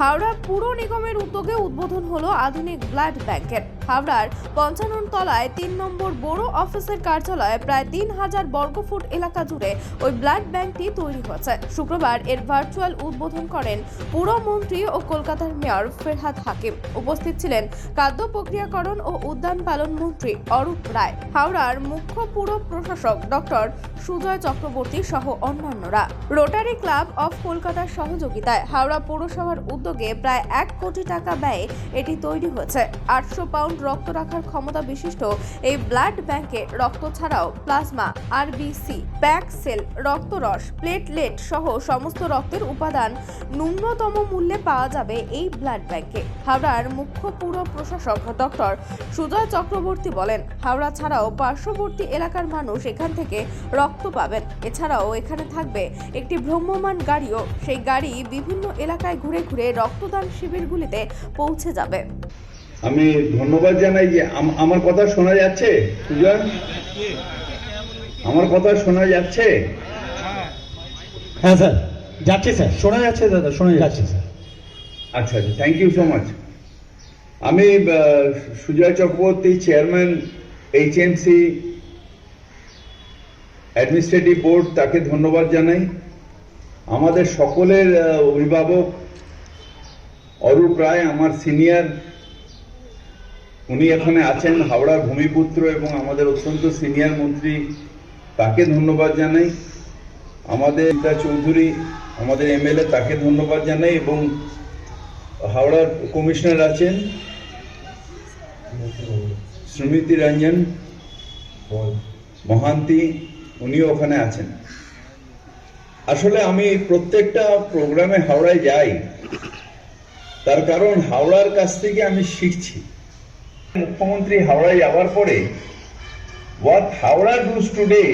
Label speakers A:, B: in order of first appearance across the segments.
A: হাওড়া পুর নিগমের উদ্যোগে উদ্বোধন হলো আধুনিক ব্লাড ব্যাংকের। হাওড়ার পঞ্চানন তলায় তিন নম্বর বড় অফিসের কার্যালয়ে প্রায় তিন হাজার বর্গফুট এলাকা জুড়ে ওই ব্লাড ব্যাংকটি তৈরি হয়েছে। শুক্রবার এর ভার্চুয়াল উদ্বোধন করেন পুরমন্ত্রী ও কলকাতার মেয়র ফেরহাদ হাকিম। উপস্থিত ছিলেন খাদ্য প্রক্রিয়াকরণ ও উদ্যান পালন মন্ত্রী অরূপ রায়। হাওড়ার মুখ্য পুর প্রশাসক ডক্টর সুজয় চক্রবর্তী সহ অন্যান্যরা। রোটারি ক্লাব অফ কলকাতার সহযোগিতায় হাওড়া পৌরসভার উদ্যোগে প্রায় এক কোটি টাকা ব্যয়ে এটি তৈরি হয়েছে। আটশো পাউন্ড রক্ত রাখার ক্ষমতা বিশিষ্ট এই ব্লাড ব্যাংকে রক্ত ছাড়াও প্লাজমা আরবিসি প্যাক সেল, রক্তরস, প্লেটলেট সহ সমস্ত রক্তের উপাদান ন্যূনতম মূল্যে পাওয়া যাবে এই ব্লাড ব্যাংকে। হাওড়ার মুখ্য পুর প্রশাসক ডক্টর সুজয় চক্রবর্তী বলেন, হাওড়া ছাড়াও পার্শ্ববর্তী এলাকার মানুষ এখান থেকে রক্ত পাবেন। এছাড়াও এখানে থাকবে একটি ভ্রাম্যমাণ গাড়িও। সেই গাড়ি বিভিন্ন এলাকায় ঘুরে ঘুরে রক্তদান শিবিরগুলিতে পৌঁছে যাবে।
B: আমি ধন্যবাদ জানাই যে আম- আমার কথা শোনা যাচ্ছে সুজন? আমার কথা শোনা যাচ্ছে?
C: হ্যাঁ স্যার। যাচ্ছে স্যার। শোনা যাচ্ছে দাদা শোনা যাচ্ছে। স্যার।
B: আচ্ছা আচ্ছা। থ্যাংক ইউ সো মাচ আমি Sujoy Chakraborty chairman HMC administrative board তাকে ধন্যবাদ জানাই। আমাদের সকলের অভিভাবক অরূপ রায়, আমার সিনিয়র, উনি এখানে আছেন, হাওড়ার ভূমিপুত্র এবং আমাদের অত্যন্ত সিনিয়র মন্ত্রী, তাকে ধন্যবাদ জানাই। আমাদের রীতা চৌধুরী, আমাদের এমএলএ, তাকে ধন্যবাদ জানাই এবং হাওড়ার কমিশনার আছেন স্মৃতি রঞ্জন, মহান্তি উনিও ওখানে আছেন। আসলে আমি প্রত্যেকটা প্রোগ্রামে হাওড়ায় যাই। তার কারণ হাওড়ার কাছ থেকে আমি শিখছি। মুখ্যমন্ত্রী হাওড়ায় যাওয়ার পরে what Howrah does today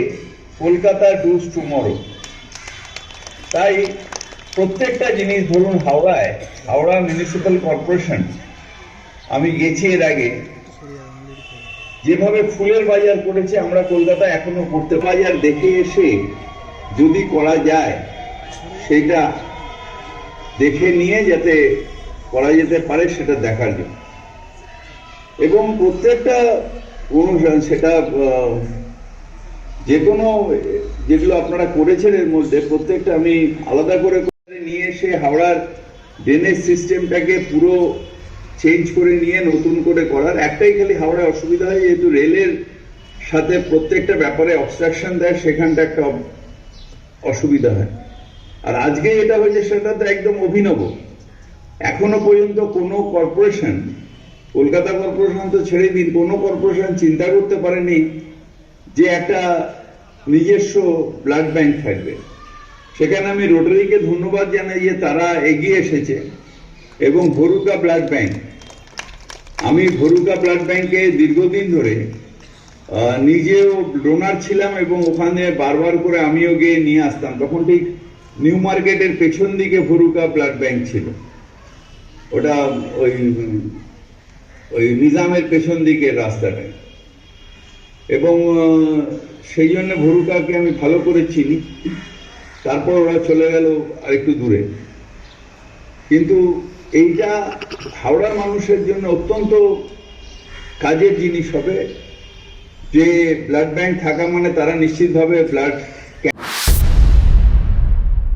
B: Kolkata does tomorrow তাই প্রত্যেকটা জিনিস ধরুন হাওড়ায়, হাওড়া মিউনিসিপ্যাল কর্পোরেশন আমি গেছি এর আগে। যেভাবে ফুলের বাজার করেছে, আমরা কলকাতা এখনও করতে বাজার দেখে এসে যদি করা যায়, সেটা দেখে নিয়ে যাতে করা যেতে পারে, সেটা দেখার জন্য। এবং প্রত্যেকটা অনুষ্ঠান, সেটা যে কোনো, যেগুলো আপনারা করেছেন এর মধ্যে, প্রত্যেকটা আমি আলাদা করে করে নিয়ে এসে হাওড়ার ড্রেনেজ সিস্টেমটাকে পুরো চেঞ্জ করে নিয়ে নতুন করে করার একটাই খালি হাওড়ায় অসুবিধা হয়, যেহেতু রেলের সাথে প্রত্যেকটা ব্যাপারে অবস্ট্রাকশন দেয়, সেখানটা একটা অসুবিধা হয়। আর আজকে যেটা হয়েছে, সেটা তো একদম অভিনব। এখনও পর্যন্ত কোনো কর্পোরেশন কলকাতা কর্পোরেশন তো ছেড়ে দিন, কোনো কর্পোরেশন চিন্তা করতে পারেনি যে একটা নিজস্ব ব্লাড ব্যাংক থাকবে। সেখানে আমি রোটারিকে ধন্যবাদ জানাই যে তারা এগিয়ে এসেছে। এবং ভরুকা ব্লাড ব্যাংক। আমি ভরুকা ব্লাড ব্যাংকে দীর্ঘদিন ধরে নিজেও ডোনার ছিলাম এবং ওখানে বারবার করে আমিও গিয়ে নিয়ে আসতাম। তখন ঠিক নিউ মার্কেটের পেছন দিকে ভরুকা ব্লাড ব্যাংক ছিল। ওটা ওই ওই নিজামের পেছন দিকের রাস্তাটায় এবং সেই জন্য ভরুকাকে আমি ভালো করে চিনি। তারপর ওরা চলে গেল আরেকটু দূরে। কিন্তু এইটা হাওড়া মানুষের জন্য অত্যন্ত কাজের জিনিস হবে। যে ব্লাড ব্যাংক থাকা মানে তারা নিশ্চিতভাবে ব্লাড